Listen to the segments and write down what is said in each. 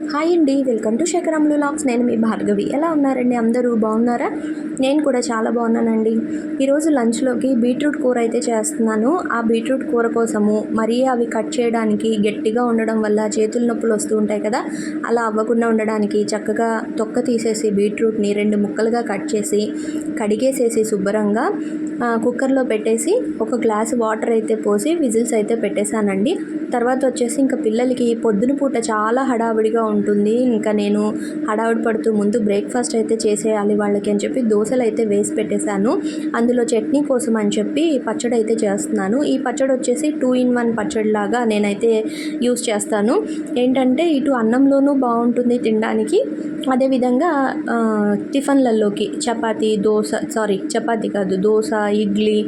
Hi అండి welcome to శేఖరాములు lakhs నేను మీ భార్గవి. ఎలా ఉన్నారండి అందరూ? బాగున్నారా? నేను కూడా చాలా బాగున్నానండి. ఈరోజు లంచ్లోకి బీట్రూట్ కూర అయితే చేస్తున్నాను. ఆ బీట్రూట్ కూర కోసము మరీ అవి కట్ చేయడానికి గట్టిగా ఉండడం వల్ల చేతుల నొప్పులు వస్తూ ఉంటాయి కదా? అలా అవ్వకుండా ఉండడానికి చక్కగా తొక్క తీసేసి బీట్రూట్ని రెండు ముక్కలుగా కట్ చేసి కడిగేసేసి శుభ్రంగా కుక్కర్లో పెట్టేసి ఒక గ్లాస్ వాటర్ అయితే పోసి విజిల్స్ అయితే పెట్టేశానండి. తర్వాత వచ్చేసి ఇంకా పిల్లలకి పొద్దున పూట చాలా హడావిడిగా ఉంటుంది. ఇంకా నేను హడావుడి పడుతూ ముందు బ్రేక్ఫాస్ట్ అయితే చేసేయాలి వాళ్ళకి అని చెప్పి దోశలు అయితే వేసి పెట్టేశాను. అందులో చట్నీ కోసం అని చెప్పి పచ్చడి అయితే చేస్తున్నాను. ఈ పచ్చడి వచ్చేసి టూ ఇన్ వన్ పచ్చడి లాగా నేనైతే యూస్ చేస్తాను. ఏంటంటే ఇటు అన్నంలోనూ బాగుంటుంది తినడానికి. అదేవిధంగా టిఫన్లలోకి టిఫిన్లలోకి దోశ సారీ చపాతి కాదు దోశ ఇడ్లీ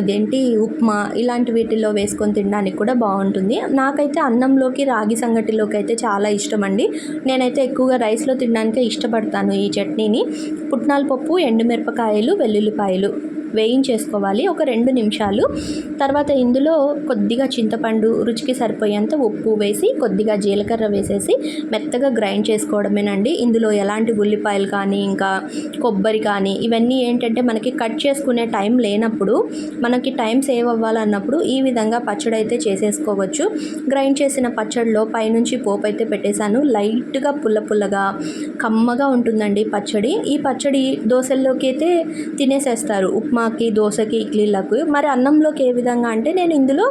ఇదేంటి ఉప్మా ఇలాంటి వీటిల్లో వేసుకొని తినడానికి కూడా బాగుంటుంది. నాకైతే అన్నంలోకి రాగి సంగటిలోకి అయితే చాలా ఇష్టం ఇష్టం అండి నేనైతే ఎక్కువగా రైస్లో తినడానికే ఇష్టపడతాను ఈ చట్నీని. పుట్నాల పప్పు ఎండుమిరపకాయలు వెల్లుల్లిపాయలు. వేయించేసుకోవాలి. ఒక రెండు నిమిషాలు. తర్వాత ఇందులో కొద్దిగా చింతపండు రుచికి సరిపోయేంత ఉప్పు వేసి కొద్దిగా జీలకర్ర వేసేసి మెత్తగా గ్రైండ్ చేసుకోవడమేనండి. ఇందులో ఎలాంటి ఉల్లిపాయలు కానీ ఇంకా కొబ్బరి కానీ ఇవన్నీ ఏంటంటే మనకి కట్ చేసుకునే టైం లేనప్పుడు మనకి టైం సేవ్ అవ్వాలన్నప్పుడు ఈ విధంగా పచ్చడి అయితే చేసేసుకోవచ్చు. గ్రైండ్ చేసిన పచ్చడిలో పైనుంచి పోపు అయితే పెట్టేశాను. లైట్గా పుల్ల పుల్లగా కమ్మగా ఉంటుందండి పచ్చడి. ఈ పచ్చడి దోశల్లోకి అయితే తినేసేస్తారు. ఉప్మా ఉప్మాకి దోశకి ఇడ్లీలకు. మరి అన్నంలోకి ఏ విధంగా అంటే నేను ఇందులో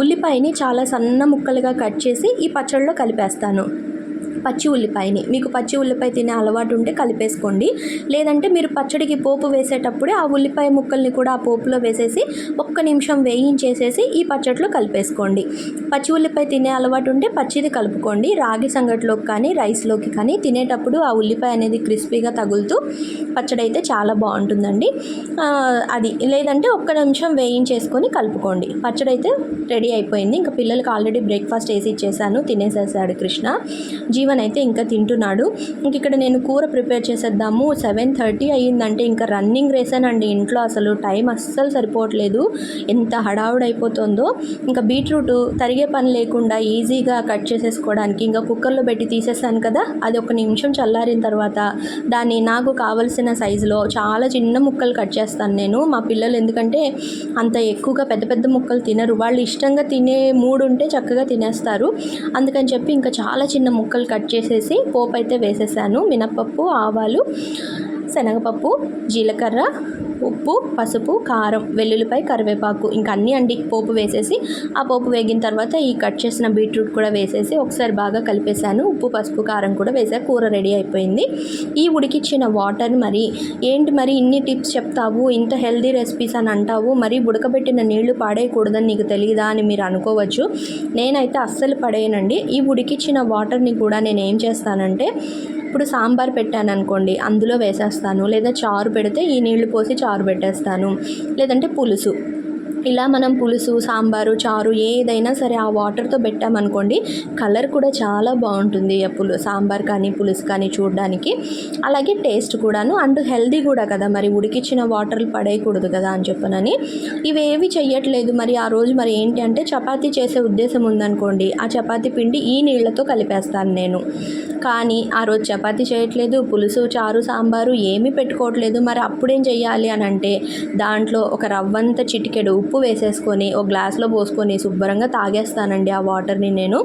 ఉల్లిపాయని చాలా సన్న ముక్కలుగా కట్ చేసి ఈ పచ్చడిలో కలిపేస్తాను. పచ్చి ఉల్లిపాయని. మీకు పచ్చి ఉల్లిపాయ తినే అలవాటు ఉంటే కలిపేసుకోండి. లేదంటే మీరు పచ్చడికి పోపు వేసేటప్పుడే ఆ ఉల్లిపాయ ముక్కల్ని కూడా ఆ పోపులో వేసేసి ఒక్క నిమిషం వేయించేసేసి ఈ పచ్చడిలో కలిపేసుకోండి. పచ్చి ఉల్లిపాయ తినే అలవాటు ఉంటే పచ్చిది కలుపుకోండి. రాగి సంగట్లోకి కానీ రైస్లోకి కానీ తినేటప్పుడు ఆ ఉల్లిపాయ అనేది క్రిస్పీగా తగులుతూ పచ్చడి అయితే చాలా బాగుంటుందండి. అది. లేదంటే ఒక్క నిమిషం వేయించేసుకొని కలుపుకోండి. పచ్చడి అయితే రెడీ అయిపోయింది. ఇంకా పిల్లలకి ఆల్రెడీ బ్రేక్ఫాస్ట్ వేసి ఇచ్చేసాను. తినేసేసాడు కృష్ణ. జీవన్ అయితే ఇంకా తింటున్నాడు. ఇంక ఇక్కడ నేను కూర ప్రిపేర్ చేసేద్దాము. సెవెన్ థర్టీ అయ్యిందంటే ఇంకా రన్నింగ్ రేసానండి ఇంట్లో అసలు టైం అస్సలు సరిపోవట్లేదు. ఎంత హడావుడైపోతుందో. అయిపోతుందో ఇంకా బీట్రూట్ తరిగే పని లేకుండా ఈజీగా కట్ చేసేసుకోవడానికి ఇంకా కుక్కర్లో పెట్టి తీసేసాను కదా. అది ఒక నిమిషం చల్లారిన తర్వాత దాన్ని నాకు కావలసిన సైజులో చాలా చిన్న ముక్కలు కట్ చేస్తాను నేను. మా పిల్లలు ఎందుకంటే అంత ఎక్కువగా పెద్ద పెద్ద ముక్కలు తినరు. వాళ్ళు ఇష్టంగా తినే మూడు ఉంటే చక్కగా తినేస్తారు. అందుకని చెప్పి ఇంకా చాలా చిన్న ముక్కలు కట్ చేసేసి పోపు అయితే వేసేసాను. మినప్పప్పు ఆవాలు శనగపప్పు జీలకర్ర ఉప్పు పసుపు కారం వెల్లుల్లిపాయ కరివేపాకు ఇంకా అన్నీ అండి. పోపు వేసేసి ఆ పోపు వేగిన తర్వాత ఈ కట్ చేసిన బీట్రూట్ కూడా వేసేసి ఒకసారి బాగా కలిపేశాను. ఉప్పు పసుపు కారం కూడా వేసా కూర రెడీ అయిపోయింది. ఈ ఉడికిచ్చిన వాటర్ మరి ఏంటి మరి ఇన్ని టిప్స్ చెప్తావు? ఇంత హెల్దీ రెసిపీస్ అని అంటావు? మరి ఉడకబెట్టిన నీళ్ళు పాడేయకూడదని నీకు తెలియదా అని మీరు అనుకోవచ్చు. నేనైతే అస్సలు పడేయనండి. ఈ ఉడికిచ్చిన వాటర్ని కూడా నేను ఏం చేస్తానంటే ఇప్పుడు సాంబార్ పెట్టాను అనుకోండి అందులో వేసేస్తాను. లేదా చారు పెడితే ఈ నీళ్ళు పోసి చారు పెట్టేస్తాను. లేదంటే పులుసు. ఇలా మనం పులుసు సాంబారు చారు ఏదైనా సరే ఆ వాటర్తో పెట్టామనుకోండి కలర్ కూడా చాలా బాగుంటుంది ఆ పులు సాంబార్ కానీ పులుసు కానీ చూడడానికి. అలాగే టేస్ట్ కూడాను అండ్ హెల్దీ కూడా కదా మరి ఉడికిచ్చిన వాటర్లు పడేయకూడదు కదా అని చెప్పనని. ఇవేవి చెయ్యట్లేదు మరి ఆ రోజు మరి ఏంటి అంటే చపాతీ చేసే ఉద్దేశం ఉందనుకోండి ఆ చపాతీ పిండి ఈ నీళ్ళతో కలిపేస్తాను నేను. కానీ ఆ రోజు చపాతీ చేయట్లేదు పులుసు చారు సాంబారు ఏమీ పెట్టుకోవట్లేదు. మరి అప్పుడేం చెయ్యాలి అని అంటే దాంట్లో ఒక రవ్వంత చిటికెడు ఉప్పు ఉప్పు వేసేసుకొని ఒక గ్లాస్లో పోసుకొని శుభ్రంగా తాగేస్తానండి ఆ వాటర్ని నేను.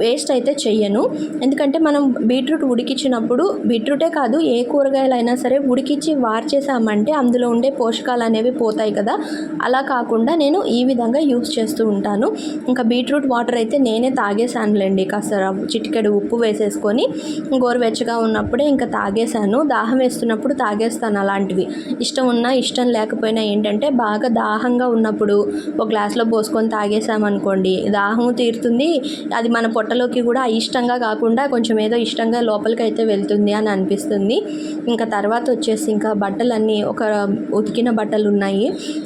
వేస్ట్ అయితే చెయ్యను. ఎందుకంటే మనం బీట్రూట్ ఉడికించినప్పుడు బీట్రూటే కాదు ఏ కూరగాయలైనా సరే ఉడికించి వార్చేసామంటే అందులో ఉండే పోషకాలు అనేవి పోతాయి కదా. అలా కాకుండా నేను ఈ విధంగా యూస్ చేస్తూ ఉంటాను. ఇంకా బీట్రూట్ వాటర్ అయితే నేనే తాగేసానులేండి కాస్త చిటికెడు ఉప్పు వేసేసుకొని గోరువెచ్చగా ఉన్నప్పుడే ఇంకా తాగేసాను దాహం వేస్తున్నప్పుడు తాగేస్తాను అలాంటివి. ఇష్టం ఉన్నా ఇష్టం లేకపోయినా ఏంటంటే బాగా దాహంగా ఉన్న ఉన్నప్పుడు ఒక గ్లాస్లో పోసుకొని తాగేసామనుకోండి దాహం తీరుతుంది. అది మన పొట్టలోకి కూడా ఇష్టంగా కాకుండా కొంచెం ఏదో ఇష్టంగా లోపలికి అయితే వెళ్తుంది అని అనిపిస్తుంది. ఇంకా తర్వాత వచ్చేసి ఇంకా బట్టలన్నీ ఒక ఉతికిన బట్టలు ఉన్నాయి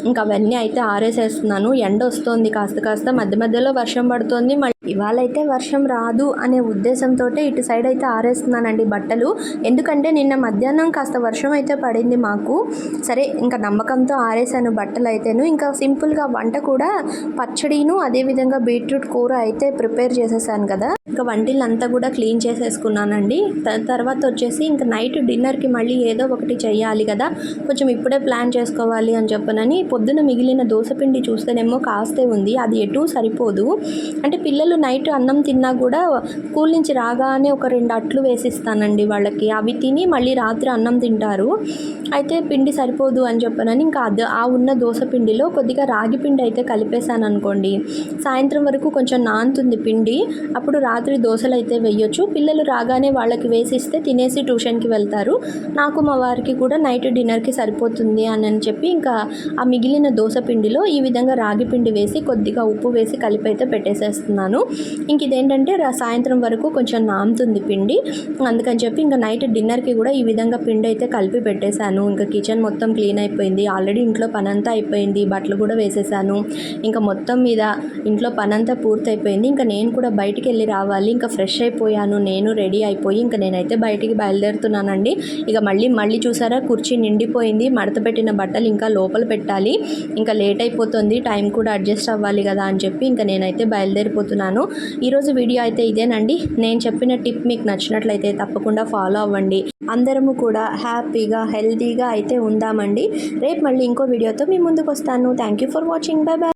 ఇంకా అవన్నీ అయితే ఆరేసేస్తున్నాను. ఎండ వస్తుంది కాస్త కాస్త. మధ్య మధ్యలో వర్షం పడుతుంది. ఇవాళ అయితే వర్షం రాదు అనే ఉద్దేశంతో ఇటు సైడ్ అయితే ఆరేస్తున్నానండి బట్టలు. ఎందుకంటే నిన్న మధ్యాహ్నం కాస్త వర్షం అయితే పడింది మాకు. సరే ఇంకా నమ్మకంతో ఆరేసాను బట్టలు అయితేను ఇంకా సింపుల్గా వంట కూడా పచ్చడిను అదేవిధంగా బీట్రూట్ కూర అయితే ప్రిపేర్ చేసేసాను కదా. ఇంకా వంటిల్లంతా కూడా క్లీన్ చేసేసుకున్నానండి. త- తర్వాత వచ్చేసి ఇంకా నైట్ డిన్నర్కి మళ్ళీ ఏదో ఒకటి చేయాలి కదా. కొంచెం ఇప్పుడే ప్లాన్ చేసుకోవాలి అని చెప్పనని పొద్దున మిగిలిన దోశపిండి చూస్తేనేమో కాస్తే ఉంది. అది ఎటు సరిపోదు. అంటే పిల్లలు నైట్ అన్నం తిన్నా కూడా స్కూల్ నుంచి రాగానే ఒక రెండు అట్లు వేసిస్తానండి వాళ్ళకి. అవి తిని మళ్ళీ రాత్రి అన్నం తింటారు. అయితే పిండి సరిపోదు అని చెప్పనని ఇంకా అది ఆ ఉన్న దోస పిండిలో కొద్దిగా రాగి పిండి అయితే కలిపేశాను అనుకోండి సాయంత్రం వరకు కొంచెం నానుతుంది పిండి. అప్పుడు రాత్రి దోశలు అయితే వేయొచ్చు. పిల్లలు రాగానే వాళ్ళకి వేసిస్తే తినేసి ట్యూషన్కి వెళ్తారు. నాకు మా వారికి కూడా నైట్ డిన్నర్కి సరిపోతుంది అని అని చెప్పి ఇంకా ఆ మిగిలిన దోశ పిండిలో ఈ విధంగా రాగి పిండి వేసి కొద్దిగా ఉప్పు వేసి కలిపి అయితే పెట్టేసేస్తున్నాను. ఇంక ఇదేంటంటే సాయంత్రం వరకు కొంచెం నాముతుంది పిండి. అందుకని చెప్పి ఇంకా నైట్ డిన్నర్కి కూడా ఈ విధంగా పిండి అయితే కలిపి పెట్టేశాను. ఇంకా కిచెన్ మొత్తం క్లీన్ అయిపోయింది. ఆల్రెడీ ఇంట్లో పనంతా అయిపోయింది. బట్టలు కూడా వేసేసాను. ఇంకా మొత్తం మీద ఇంట్లో పనంతా పూర్తయిపోయింది. ఇంకా నేను కూడా బయటికి వెళ్ళి రావాలి. ఇంకా ఫ్రెష్ అయిపోయాను. నేను రెడీ అయిపోయి ఇంకా నేనైతే బయటికి బయలుదేరుతున్నానండి. ఇక మళ్ళీ మళ్ళీ చూసారా? కుర్చీ నిండిపోయింది. మడత పెట్టిన బట్టలు ఇంకా లోపల పెట్టాలి. ఇంకా లేట్ అయిపోతుంది. టైం కూడా అడ్జస్ట్ అవ్వాలి కదా అని చెప్పి ఇంకా నేనైతే బయలుదేరిపోతున్నాను. ఈరోజు వీడియో అయితే ఇదేనండి. నేను చెప్పిన టిప్ మీకు నచ్చినట్లయితే తప్పకుండా ఫాలో అవ్వండి. అందరము కూడా హ్యాపీగా హెల్తీగా అయితే ఉందామండి. రేపు మళ్ళీ ఇంకో వీడియోతో మీ ముందుకు వస్తాను thank you for watching. Bye bye